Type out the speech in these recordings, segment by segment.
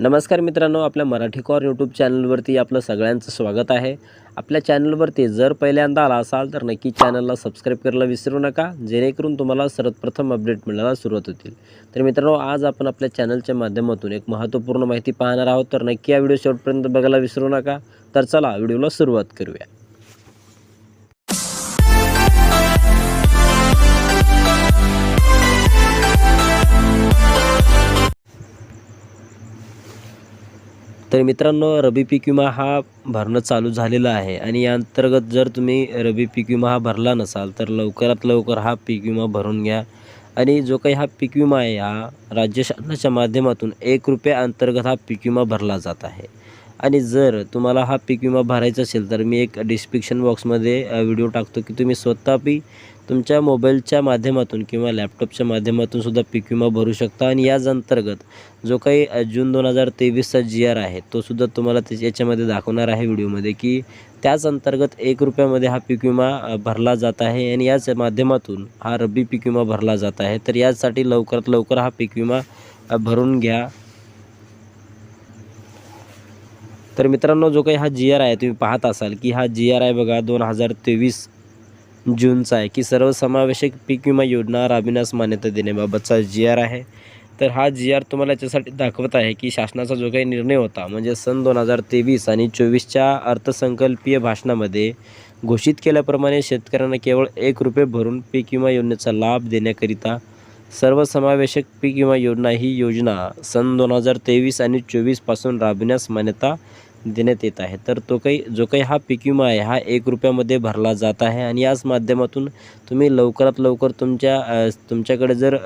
नमस्कार मित्रांनो आपल्या मराठी कॉर यूट्यूब चॅनलवरती आपलं सगळ्यांचं स्वागत आहे. आपल्या चॅनलवरती जर पहिल्यांदा आला असाल तर नक्की चॅनलला सबस्क्राईब करायला विसरू नका जेणेकरून तुम्हाला सर्वप्रथम अपडेट मिळायला सुरुवात होतील. तर मित्रांनो आज आपण आपल्या चॅनलच्या माध्यमातून एक महत्त्वपूर्ण माहिती पाहणार आहोत. तर नक्की या व्हिडिओ शेवटपर्यंत बघायला विसरू नका. तर चला व्हिडिओला सुरुवात करूया. तर मित्रांनो रबी पीक विमा हा भरणं चालू झालेला आहे आणि या अंतर्गत जर तुम्ही रबी पीक विमा हा भरला नसाल तर लवकरात लवकर हा पीक विमा भरून घ्या. आणि जो काही हा पीक विमा आहे हा राज्य शासनाच्या माध्यमातून एक रुपया अंतर्गत हा पीक विमा भरला जात आहे. आणि जर तुम्हाला हा पीक विमा भरायचा असेल तर मी एक डिस्क्रिप्शन बॉक्समध्ये व्हिडिओ टाकतो की तुम्ही स्वतः पी तुमच्या मोबाईलच्या माध्यमातून किंवा लॅपटॉपच्या माध्यमातून सुद्धा पीक विमा भरू शकता. आणि याच अंतर्गत जो काही जून दोन हजार तेवीसचा जी आर आहे तो सुद्धा तुम्हाला त्याच्या याच्यामध्ये दाखवणार आहे व्हिडिओमध्ये की त्याच अंतर्गत एक रुपयामध्ये हा पीक विमा भरला जात आहे. आणि याच माध्यमातून हा रब्बी पीक विमा भरला जात आहे. तर यासाठी लवकरात लवकर हा पीक विमा भरून घ्या. तर मित्रांनो जो काही हा जी आर आहे तुम्ही पाहत असाल की हा जी आर आहे बघा दोन हजार तेवीस जूनचा आहे की सर्वसमावेशक पीक विमा योजना राबविण्यास मान्यता देण्याबाबतचा जी आर आहे. तर हा जी आर तुम्हाला याच्यासाठी दाखवत आहे की शासनाचा जो काही निर्णय होता म्हणजे सन दोन हजार तेवीस आणि चोवीसच्या अर्थसंकल्पीय भाषणामध्ये घोषित केल्याप्रमाणे शेतकऱ्यांना केवळ एक रुपये भरून पीक विमा योजनेचा लाभ देण्याकरिता सर्वसमावेशक पीक विमा योजना ही योजना सन दोन हजार तेवीस आणि चोवीसपासून राबविण्यास मान्यता देण्यात येत आहे. तर तो काही जो काही हा पीक विमा आहे हा एक रुपयामध्ये भरला जात आहे आणि याच माध्यमातून तुम्ही लवकरात लवकर तुमच्या तुमच्याकडे जर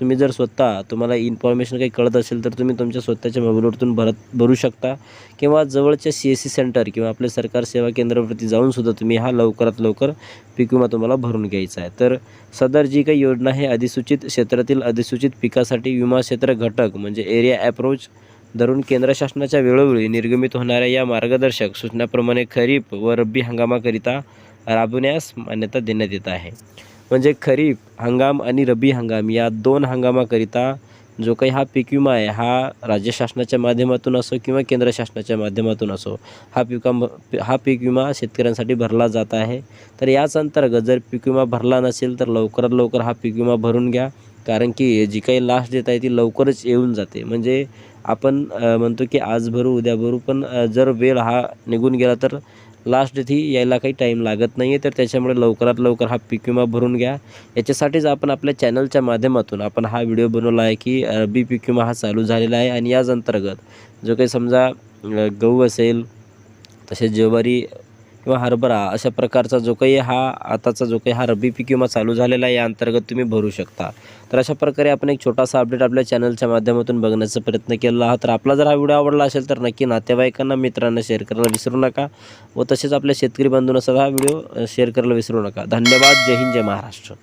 तुम्ही जर स्वतः तुम्हाला इन्फॉर्मेशन काही कळत असेल तर तुम्ही तुमच्या स्वतःच्या मोबाईलवरतून भरत भरू शकता. किंवा जवळच्या सी एस सी सेंटर किंवा आपल्या सरकार सेवा केंद्रावरती जाऊन सुद्धा तुम्ही हा लवकरात लवकर पीक विमा तुम्हाला भरून घ्यायचा आहे. तर सदर जी काही योजना आहे अधिसूचित क्षेत्रातील अधिसूचित पिकासाठी विमा क्षेत्र घटक म्हणजे एरिया ॲप्रोच धरून केंद्र शासनाच्या वेळोवेळी निर्गमित होणाऱ्या या मार्गदर्शक सूचनाप्रमाणे खरीप व रब्बी हंगामाकरिता राबविण्यास मान्यता देण्यात येत आहे. म्हणजे खरीप हंगाम आणि रब्बी हंगाम या दोन हंगामाकरिता जो काही हा पीक विमा आहे हा राज्य शासनाच्या माध्यमातून असो किंवा केंद्र शासनाच्या माध्यमातून असो हा पिका हा पीक विमा शेतकऱ्यांसाठी भरला जात आहे. तर याच अंतर्गत जर पीक विमा भरला नसेल तर लवकरात लवकर हा पीक विमा भरून घ्या. कारण की जी काही लास्ट डेट आहे ती लवकरच येऊन जाते. म्हणजे आपण म्हणतो की आज भरू उद्या भरू पण जर वेळ हा निघून गेला तर लास्ट डेट यायला काही टाईम लागत नाही आहे तर त्याच्यामुळे लवकरात लवकर हा पीक विमा भरून घ्या. याच्यासाठीच आपण आपल्या चॅनलच्या माध्यमातून आपण हा व्हिडिओ बनवला आहे की बी पीक विमा हा चालू झालेला आहे. आणि याच अंतर्गत जो काही समजा गहू असेल तसेच ज्वारी किंवा हरभरा अशा प्रकारचा जो काही हा आताचा जो काही हा रब्बी पीक विमा चालू झालेला आहे या अंतर्गत तुम्ही भरू शकता. तर अशा प्रकारे आपण एक छोटासा अपडेट आपल्या चॅनलच्या माध्यमातून बघण्याचा प्रयत्न केला आहात. तर आपला जर हा व्हिडिओ आवडला असेल तर नक्की नातेवाईकांना मित्रांना शेअर करायला विसरू नका व तसेच आपल्या शेतकरी बंधूंना सुद्धा हा व्हिडिओ शेअर करायला विसरू नका. धन्यवाद. जय हिंद. जय महाराष्ट्र.